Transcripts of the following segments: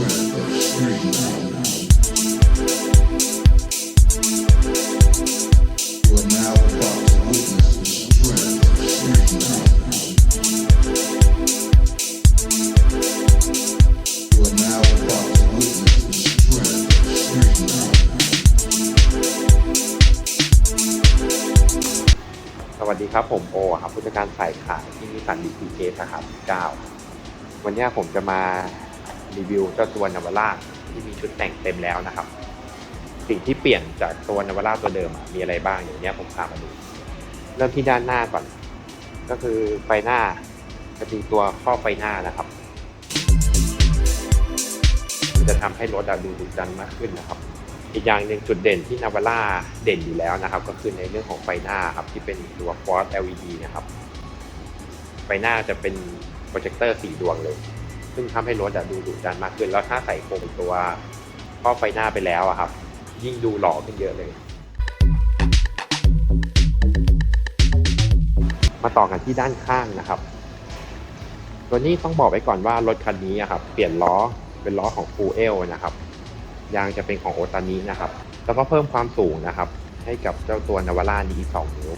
วัสดีครับ ผมโอครับผู้จัดการฝ่ายขายที่นิสันดีพีเคสาขา9วันนี้ผมจะมา รีวิวเจ้าตัวนาวาร่าที่มีชุดแต่งเต็มแล้วนะครับ สิ่งที่เปลี่ยนจากตัวนาวาร่าตัวเดิมมีอะไรบ้างอย่างนี้ผมพามาดูเริ่มที่ด้านหน้าก่อน ก็คือไฟหน้าจะมีตัวครอบไฟหน้านะครับมันจะทำให้รถดูดุดันมากขึ้นนะครับ อีกอย่างหนึ่งจุดเด่นที่นาวาร่าเด่นอยู่แล้วนะครับ ก็คือในเรื่องของไฟหน้าครับที่เป็นตัว Quad LED นะครับ ไฟหน้าจะเป็นโปรเจคเตอร์สีดวงเลย ซึ่งทำให้รถอะดูดุดันมากขึ้น แล้วถ้าใส่โครงตัวครอไฟหน้าไปแล้วอะครับ ยิ่งดูหล่อขึ้นเยอะเลย มาต่อกันที่ด้านข้างนะครับตัวนี้ต้องบอกไว้ก่อนว่ารถคันนี้อะครับเปลี่ยนล้อเป็นล้อของ Full L นะครับยางจะเป็นของโอตานินะครับ แล้วก็เพิ่มความสูงนะครับ ให้กับเจ้าตัวนาวาร่านี้อีก2นิ้ว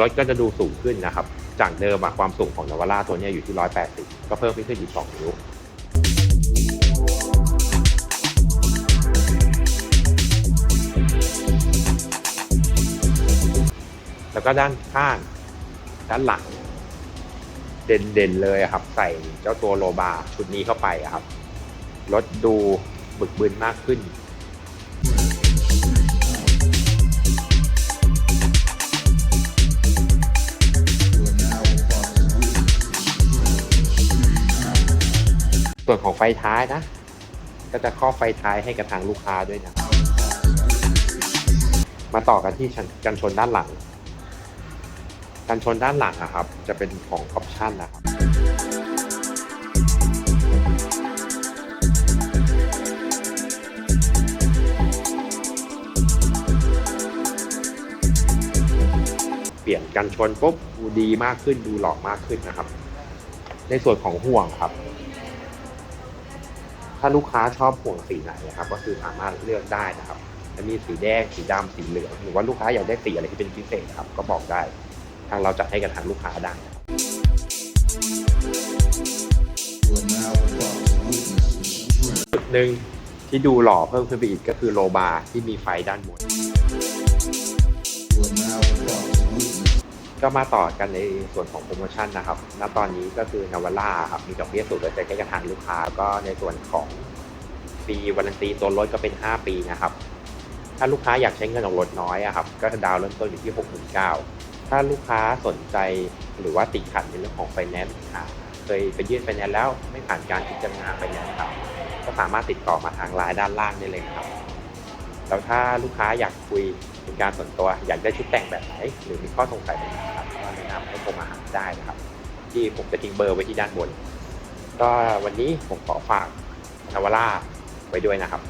รถก็จะดูสูงขึ้นนะครับ จากเดิมอะความสูงของนาวาร่าตัวนี้อยู่ที่ 180 ก็เพิ่มขึ้นอีก 2 นิ้ว แล้วก็ด้านข้าง ด้านหลัง เด่นๆเลยครับ ใส่เจ้าตัวโลบาร์ชุดนี้เข้าไปครับรถดูบึกบึนมากขึ้นส่วนของไฟท้ายนะ ก็จะครอบไฟท้ายให้กับทางลูกค้าด้วยนะ มาต่อกันที่กันชนด้านหลัง กันชนด้านหลังอะครับ จะเป็นของออปชั่นนะครับเปลี่ยนกันชนปุ๊บดูดีมากขึ้นดูหล่อมากขึ้นนะครับ ในส่วนของห่วงครับ ถ้าลูกค้าชอบห่วงสีไหนนะครับ ก็คือสามารถเลือกได้นะครับจะมีสีแดงสีดำสีเหลืองหรือว่าลูกค้าอยากได้สีอะไรที่เป็นพิเศษครับ ก็บอกได้ ทางเราจัดให้กับทางลูกค้าได้ครับ You are now about to witness the strength จุดหนึ่งที่ดูหล่อเพิ่มขึ้นไปอีกก็คือโลบาร์ที่มีไฟด้านบนก็มาต่อกันในส่วนของโปรโมชั่นนะครับ ณ ตอนนี้ก็คือนาวาร่าครับ มีดอกเบี้ยสูงเลยให้กับทางลูกค้า ก็ในส่วนของปีวันตีตัวรถก็เป็น 5 ปีนะครับ ถ้าลูกค้าอยากใช้เงินออกรถน้อยอะครับ ก็ดาวน์เริ่มต้นอยู่ที่ 69,000 ถ้าลูกค้าสนใจหรือว่าติดขัดในเรื่องของไฟแนนซ์ค่ะเคยไปยื่นไฟแนนซ์แล้วไม่ผ่านการพิจารณาไฟแนนซ์ครับก็สามารถติดต่อมาทางไลน์ด้านล่างได้เลยครับแล้วถ้าลูกค้าอยากคุยเป็นการส่วนตัว อยากได้ชุดแต่งแบบไหน หรือมีข้อสงสัยแบบไหนครับก็แนะนำให้โทรมาหาได้นะครับ ที่ผมจะทิ้งเบอร์ไว้ที่ด้านบน ก็วันนี้ผมขอฝากนาวาร่าไว้ด้วยนะครับ